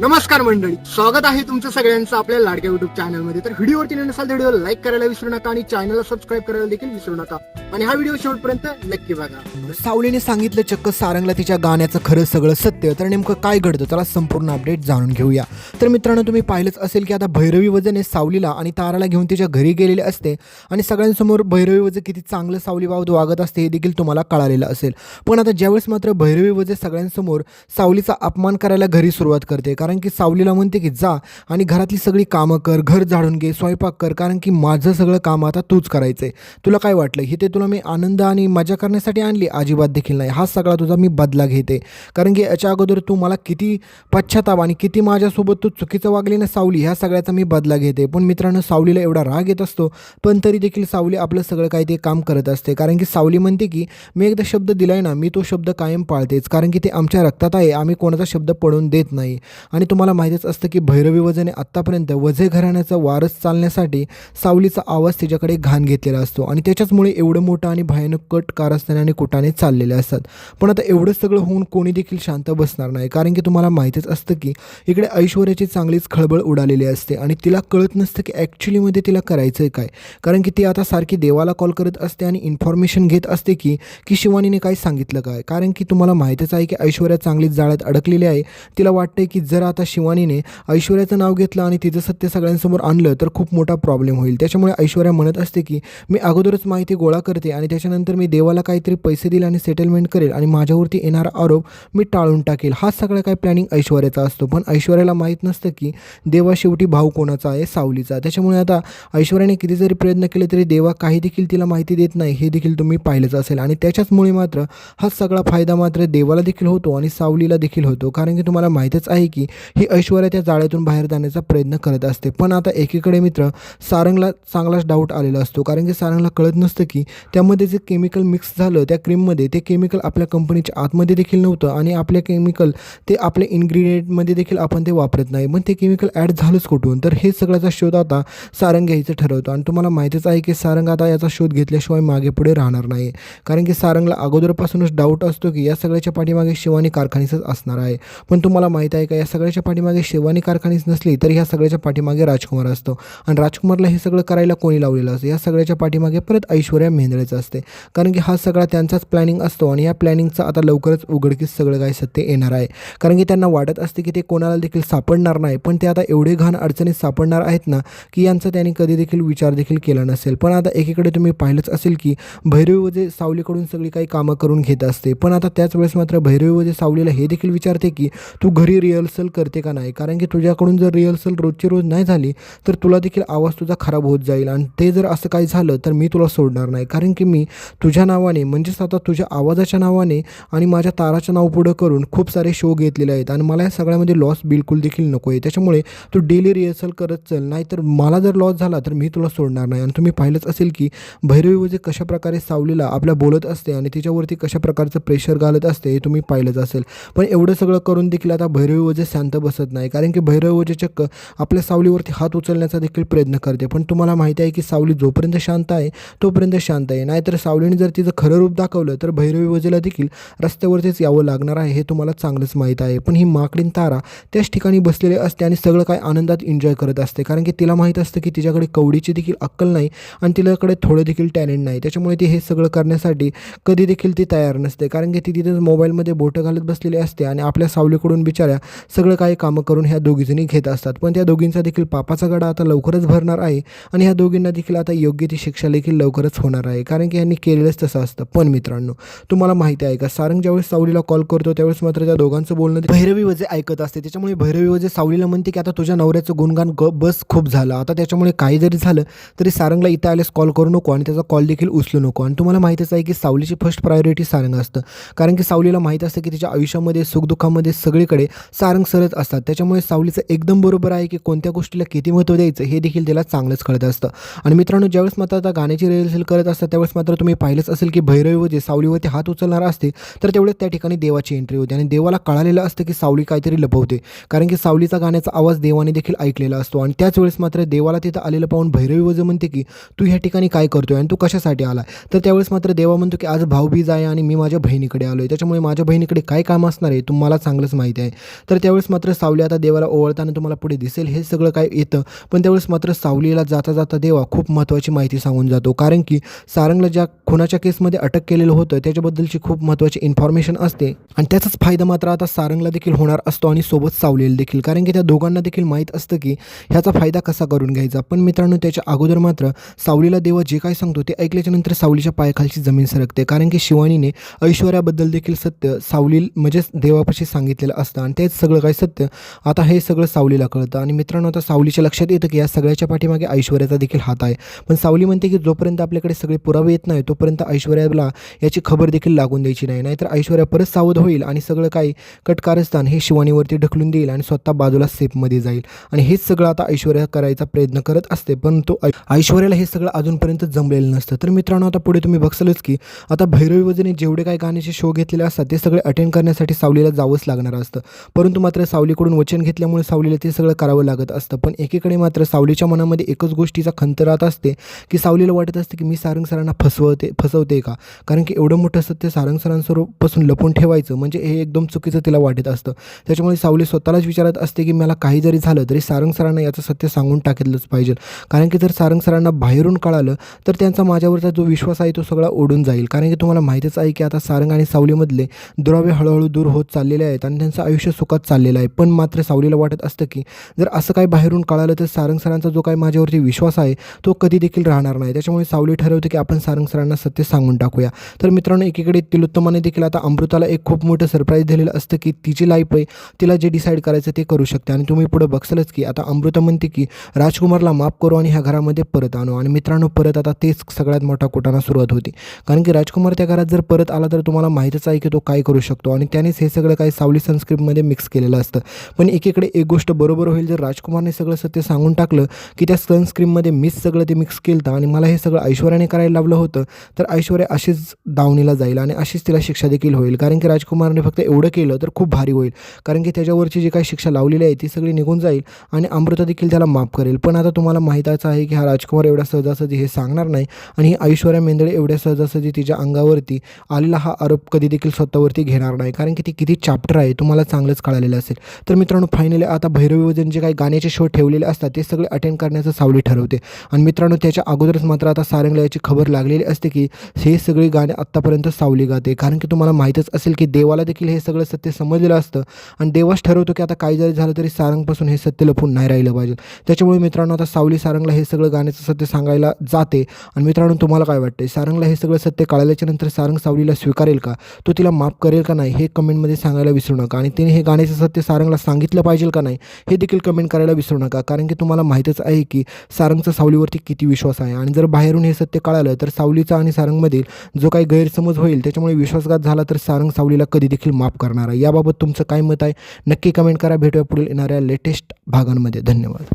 नमस्कार मंडळी स्वागत आहे तुमचं सगळ्यांचं आपल्या लाडक्या युट्यूब चॅनलमध्ये तर व्हिडिओवरती नसाल तर व्हिडिओ लाईक करायला विसरू नका आणि चॅनलला सबस्क्राईब करायला देखील विसरू नका. आणि हा व्हिडिओ शेवटपर्यंत नक्की बघा. सावलीने सांगितलं चक्क सारंगला तिच्या गाण्याचं खरं सगळं सत्य तर नेमकं काय घडतं? त्याला संपूर्ण अपडेट जाणून घेऊया. तर मित्रांनो तुम्ही पाहिलंच असेल की आता भैरवी वजने सावलीला आणि ताराला घेऊन तिच्या घरी गेलेले असते आणि सगळ्यांसमोर भैरवी वजे किती चांगलं सावली बाबत वागत असते हे देखील तुम्हाला कळालेलं असेल. पण आता ज्यावेळेस मात्र भैरवी वजे सगळ्यांसमोर सावलीचा अपमान करायला घरी सुरुवात करते कारण कारण की सावलीला म्हणते की जा आणि घरातली सगळी कामं कर घर झाडून घे स्वयंपाक कर कारण की माझं सगळं काम आता तूच करायचं आहे तुला काय वाटलं? हे ते तुला मी आनंद आणि मजा करण्यासाठी आणली? अजिबात देखील नाही. हा सगळा तुझा मी बदला घेते. कारण की याच्या अगोदर तू मला किती पश्चाताप आणि किती माझ्यासोबत तू चुकीचं वागली ना सावली ह्या सगळ्याचा मी बदला घेते. पण मित्रांनो सावलीला एवढा राग येत असतो पण तरी देखील सावली आपलं सगळं काही ते काम करत असते. कारण की सावली म्हणते की मी एकदा शब्द दिलाय ना मी तो शब्द कायम पाळतेच. कारण की ते आमच्या रक्तात आहे आम्ही कोणाचा शब्द पडून देत नाही. आणि तुम्हाला माहितीच असतं की भैरवी वजने आत्तापर्यंत वझे घराण्याचा वारस चालण्यासाठी सावलीचा आवाज तिच्याकडे घाण घेतलेला असतो. आणि त्याच्याचमुळे एवढं मोठं आणि भयानक कट कारस्थाने आणि कुटाने चाललेले असतात. पण आता एवढं सगळं होऊन कोणी देखील शांत बसणार नाही. कारण की तुम्हाला माहितीच असतं की इकडे ऐश्वर्याची चांगलीच खळबळ उडालेली असते. आणि तिला कळत नसतं की ॲक्च्युलीमध्ये तिला करायचं आहे काय. कारण की ती आता सारखी देवाला कॉल करत असते आणि इन्फॉर्मेशन घेत असते की की शिवानीने काय सांगितलं काय. कारण की तुम्हाला माहितीच आहे की ऐश्वर्या चांगलीच जाळ्यात अडकलेली आहे. तिला वाटते की जर आता शिवानीने ऐश्वर्याचं नाव घेतलं आणि तिचं सत्य सगळ्यांसमोर आणलं तर खूप मोठा प्रॉब्लेम होईल. त्याच्यामुळे ऐश्वर्या म्हणत असते की मी अगोदरच माहिती गोळा करते आणि त्याच्यानंतर मी देवाला काहीतरी पैसे देईल आणि सेटलमेंट करेल आणि माझ्यावरती येणारा आरोप मी टाळून टाकेल. हा सगळा काय प्लॅनिंग ऐश्वर्याचा असतो. पण ऐश्वर्याला माहीत नसतं की देवा शेवटी भाऊ कोणाचा आहे? सावलीचा. त्याच्यामुळे आता ऐश्वर्याने किती जरी प्रयत्न केले तरी देवा काही देखील तिला माहिती देत नाही. हे देखील तुम्ही पाहिलंच असेल. आणि त्याच्याचमुळे मात्र हा सगळा फायदा मात्र देवाला देखील होतो आणि सावलीला देखील होतो. कारण की तुम्हाला माहीतच आहे की ही ऐश्वर्या त्या जाळ्यातून बाहेर जाण्याचा प्रयत्न करत असते. पण आता एकीकडे मित्र सारंगला चांगलाच डाऊट आलेला असतो. कारण की सारंगला कळत नसतं की त्यामध्ये जे केमिकल मिक्स झालं त्या क्रीममध्ये ते केमिकल आपल्या कंपनीच्या आतमध्ये देखील नव्हतं आणि आपले केमिकल ते आपल्या इन्ग्रेडियंटमध्ये देखील आपण ते वापरत नाही. मग ते केमिकल ॲड झालंच कुठून? तर हे सगळ्याचा शोध आता सारंग घ्यायचं ठरवतो. आणि तुम्हाला माहितीच आहे की सारंग आता याचा शोध घेतल्याशिवाय मागे पुढे राहणार नाही. कारण की सारंगला अगोदरपासूनच डाऊट असतो की या सगळ्याच्या पाठीमागे शिवानी कारखानीचंच असणार आहे. पण तुम्हाला माहीत आहे का या सगळ्याच्या पाठीमागे शिवानी कारखानीच नसली तरी ह्या सगळ्याच्या पाठीमागे राजकुमार असतो. आणि राजकुमारला हे सगळं करायला कोणी लावलेलं असतं? या सगळ्याच्या पाठीमागे परत ऐश्वर्या मेंदळेचं असते. कारण की हा सगळा त्यांचाच प्लॅनिंग असतो आणि या प्लॅनिंगचा आता लवकरच उघडकीस सगळं काय सत्य येणार आहे. कारण की त्यांना वाटत असते की ते कोणाला देखील सापडणार नाही पण ते आता एवढे घाण अडचणीत सापडणार आहेत ना की यांचा त्यांनी कधी देखील विचार देखील केला नसेल. पण आता एकीकडे तुम्ही पाहिलंच असेल की भैरवीवजे सावलीकडून सगळी काही कामं करून घेत असते. पण आता त्याच वेळेस मात्र भैरवीवजे सावलीला हे देखील विचारते की तू घरी रिहर्सल करते का नाही? कारण की तुझ्याकडून जर रिहर्सल रोजची रोज नाही झाली तर तुला देखील आवाज तुझा खराब होत जाईल. आणि ते जर असं काही झालं तर मी तुला सोडणार नाही. कारण की मी तुझ्या नावाने म्हणजेच आता तुझ्या आवाजाच्या नावाने आणि माझ्या ताराच्या नाव पुढं करून खूप सारे शो घेतलेले आहेत. आणि मला या सगळ्यामध्ये लॉस बिलकुल देखील नको आहे. त्याच्यामुळे तू डेली रिहर्सल करत चल. नाही तर मला जर लॉस झाला तर मी तुला सोडणार नाही. आणि तुम्ही पाहिलंच असेल की भैरवी वजे कशा प्रकारे सावलीला आपल्या बोलत असते आणि तिच्यावरती कशा प्रकारचं प्रेशर घालत असते हे तुम्ही पाहिलंच असेल. पण एवढं सगळं करून देखील आता भैरवी वजे शांत बसत नाही. कारण की भैरवचे चक्क आपल्या सावलीवरती हात उचलण्याचा देखील प्रयत्न करते. पण तुम्हाला माहिती आहे की सावली जोपर्यंत शांत आहे तोपर्यंत शांत आहे. नाहीतर सावलीने जर तिचं खरं रूप दाखवलं तर भैरवी वजेला देखील रस्त्यावरतीच यावं लागणार आहे हे तुम्हाला चांगलंच माहीत आहे. पण ही माकडीन तारा त्याच ठिकाणी बसलेली असते आणि सगळं काय आनंदात एन्जॉय करत असते. कारण की तिला माहीत असतं की तिच्याकडे कवडीची देखील अक्कल नाही आणि तिच्याकडे थोडं देखील टॅलेंट नाही. त्याच्यामुळे ती हे सगळं करण्यासाठी कधी देखील ती तयार नसते. कारण की ती तिथेच मोबाईलमध्ये बोटं घालत बसलेली असते आणि आपल्या सावलीकडून बिचाऱ्या सगळं काही कामं करून ह्या दोघीजणी घेत असतात. पण त्या दोघींचा देखील पापाचा गडा आता लवकरच भरणार आहे आणि ह्या दोघींना देखील आता योग्य ती शिक्षा देखील लवकरच होणार आहे. कारण की यांनी केलेलंच तसं असतं. पण मित्रांनो तुम्हाला माहिती आहे का? सारंग ज्यावेळेस सावलीला कॉल करतो त्यावेळेस मात्र त्या दोघांचं बोलणं भैरवी वजे ऐकत असते. त्याच्यामुळे भैरवी वजे सावलीला म्हणते की आता तुझ्या नवऱ्याचं गुणगान ग बस खूप झालं. आता त्याच्यामुळे काही जरी झालं तरी सारंगला इथं आल्यास कॉल करू नको आणि त्याचा कॉल देखील उचलू नको. आणि तुम्हाला माहितीच आहे की सावलीची फर्स्ट प्रायोरिटी सारंग असतं. कारण की सावलीला माहीत असतं की तिच्या आयुष्यामध्ये सुखदुःखामध्ये सगळीकडे सारंग करत असतात. त्याच्यामुळे सावलीचं एकदम बरोबर आहे की कोणत्या गोष्टीला किती महत्त्व द्यायचं हे देखील त्याला चांगलंच कळत असतं. आणि मित्रांनो ज्यावेळेस मात्र आता गाण्याची रिहर्सल करत असतात त्यावेळेस मात्र तुम्ही पाहिलंच असेल की भैरवी जे सावलीवरती हात उचलणार असते तर तेवढेच त्या ठिकाणी देवाची एंट्री होते. आणि देवाला कळालेलं असतं की सावली काहीतरी लपवते. कारण की सावलीचा गाण्याचा आवाज देवाने देखील ऐकलेला असतो. आणि त्याच वेळेस मात्र देवाला तिथं आलेलं पाहून भैरवी वजे म्हणते की तू ह्या ठिकाणी काय करतोय आणि तू कशासाठी आला तर त्यावेळेस मात्र देवा म्हणतो की आज भाऊबीज आहे आणि मी माझ्या बहिणीकडे आलो आहे त्याच्यामुळे माझ्या बहिणीकडे काय काम असणार आहे तुम्हाला चांगलंच माहिती आहे. तर त्यावेळेस मात्र सावली आता देवाला ओवळताना तुम्हाला पुढे दिसेल. हे सगळं काय येतं? पण त्यावेळेस मात्र सावलीला जाता जाता देवा खूप महत्त्वाची माहिती सांगून जातो. कारण की सारंगला ज्या खुनाच्या केसमध्ये अटक केलेलं होतं त्याच्याबद्दलची खूप महत्त्वाची इन्फॉर्मेशन असते. आणि त्याचाच फायदा मात्र आता सारंगला देखील होणार असतो आणि सोबत सावलीला देखील. कारण की त्या दोघांना देखील माहीत असतं की ह्याचा फायदा कसा करून घ्यायचा. पण मित्रांनो त्याच्या अगोदर मात्र सावलीला देवा जे काय सांगतो ते ऐकल्याच्या नंतर सावलीच्या पायाखालची जमीन सरकते. कारण की शिवानीने ऐश्वर्याबद्दल देखील सत्य सावली म्हणजेच देवापाशी सांगितलेलं असतं. आणि तेच सगळं काय सत्य. आता हे सगळं सावलीला कळतं. आणि मित्रांनो आता सावलीच्या लक्षात येतं की या सगळ्याच्या पाठीमागे ऐश्वर्याचा देखील हात आहे. पण सावली म्हणते की जोपर्यंत आपल्याकडे सगळे पुरावे येत नाही तोपर्यंत ऐश्वर्याला याची खबर देखील लागून द्यायची नाही. नाहीतर ऐश्वर्या परत सावध होईल आणि सगळं काही कटकारस्थान हे शिवानीवरती ढकलून देईल आणि स्वतः बाजूला सेफमध्ये जाईल. आणि हेच सगळं आता ऐश्वर्या करायचा प्रयत्न करत असते. परंतु ऐ- ऐश्वर्याला हे सगळं अजूनपर्यंत जमलेलं नसतं. तर मित्रांनो आता पुढे तुम्ही बघसालच की आता भैरवी वजने जेवढे काही गाण्याचे शो घेतलेले असतात ते सगळे अटेंड करण्यासाठी सावलीला जावंच लागणार असतं. परंतु मात्र सावलीकडून वचन घेतल्यामुळे सावलीला ते सगळं करावं लागत असतं. पण एकीकडे मात्र सावलीच्या मनामध्ये एकच गोष्टीचा खंत राहत असते की सावलीला वाटत असते की मी सारंग सरांना फसवते फसवते का? कारण की एवढं मोठं सत्य सारंग सरांपासून लपून ठेवायचं म्हणजे हे एकदम चुकीचं तिला वाटत असतं. त्याच्यामुळे सावली स्वतःलाच विचारत असते की मला काही जरी झालं तरी सारंग सरांना याचं सत्य सांगून टाकलंच पाहिजे. कारण की जर सारंग सरांना बाहेरून कळालं तर त्यांचा माझ्यावरचा जो विश्वास आहे तो सगळा ओढून जाईल. कारण की तुम्हाला माहीतच आहे की आता सारंग आणि सावलीमधले दुरावे हळूहळू दूर होत चाललेले आहेत आणि त्यांचं आयुष्य सुखात चाललेलं आहे. पण मात्र सावलीला वाटत असतं की जर असं काही बाहेरून कळालं तर सारंग सरांचा जो काही माझ्यावरती विश्वास आहे तो कधी देखील राहणार नाही. त्याच्यामुळे सावली ठरवते की आपण सारंग सरांना सत्य सांगून टाकूया. तर मित्रांनो एकीकडे तिलोत्तमाने देखील आता अमृताला एक खूप मोठं सरप्राईज दिलेलं असतं की तिची लाईफ आहे तिला जे डिसाईड करायचं ते करू शकते. आणि तुम्ही पुढे बघसालच की आता अमृता म्हणते की राजकुमारला माफ करू आणि ह्या घरामध्ये परत आणू. आणि मित्रांनो परत आता तेच सगळ्यात मोठा कोटाना सुरुवात होती. कारण की राजकुमार त्या घरात जर परत आला तर तुम्हाला माहीतच आहे की तो काय करू शकतो. आणि त्यानेच हे सगळं काही सावली संस्कृतमध्ये मिक्स केलेलं असतं. पण एकीकडे एक गोष्ट बरोबर होईल जर राजकुमारने सगळं सत्य सांगून टाकलं की त्या सनस्क्रीममध्ये मीच सगळं ते मिक्स केलं आणि मला हे सगळं ऐश्वर्याने करायला लावलं होतं तर ऐश्वर्या अशीच दावणीला जाईल आणि अशीच तिला शिक्षा देखील होईल. कारण की राजकुमारने फक्त एवढं केलं तर खूप भारी होईल. कारण की त्याच्यावरची जी काही शिक्षा लावलेली आहे ती सगळी निघून जाईल आणि अमृता देखील त्याला माफ करेल. पण आता तुम्हाला माहितीच आहे की हा राजकुमार एवढ्या सहजासहजी हे सांगणार नाही आणि ही ऐश्वर्या मेंदळे एवढ्या सहजासहजी तिच्या अंगावरती आलेला हा आरोप कधी देखील स्वतःवरती घेणार नाही. कारण की ती किती चॅप्टर आहे तुम्हाला चांगलंच कळालेलं असेल. तर मित्रांनो फायनली आता भैरवी वजन जे काही गाण्याचे शो ठेवलेले असतात ते सगळे अटेंड करण्याचं सावली ठरवते. आणि मित्रांनो त्याच्या अगोदरच मात्र आता सारंगला याची खबर लागलेली असते की हे सगळी गाणे आत्तापर्यंत सावली गाते. कारण की तुम्हाला माहीतच असेल की देवाला देखील हे सगळं सत्य समजलेलं असतं. आणि देवाच ठरवतो की आता काही जरी झालं तरी सारंगपासून हे सत्य लपून नाही राहिलं पाहिजे. त्याच्यामुळे मित्रांनो आता सावली सारंगला हे सगळं गाण्याचं सत्य सांगायला जाते. आणि मित्रांनो तुम्हाला काय वाटते सारंगला हे सगळं सत्य कळाल्याच्या नंतर सारंग सावलीला स्वीकारेल का? तो तिला माफ करेल का नाही हे कमेंटमध्ये सांगायला विसरू नका. आणि तिने हे गाण्याचं सत्य ते सारंगला सांगितलं पाहिजे का नाही हे देखील कमेंट करायला विसरू नका. कारण की तुम्हाला माहीतच आहे की सारंगचा सावलीवरती किती विश्वास आहे. आणि जर बाहेरून हे सत्य कळालं तर सावलीचा आणि सारंगमधील जो काही गैरसमज होईल त्याच्यामुळे विश्वासघात झाला तर सारंग सावलीला कधी देखील माफ करणार आहे. याबाबत तुमचं काय मत आहे नक्की कमेंट करा. भेटूया पुढील येणाऱ्या लेटेस्ट भागांमध्ये. धन्यवाद.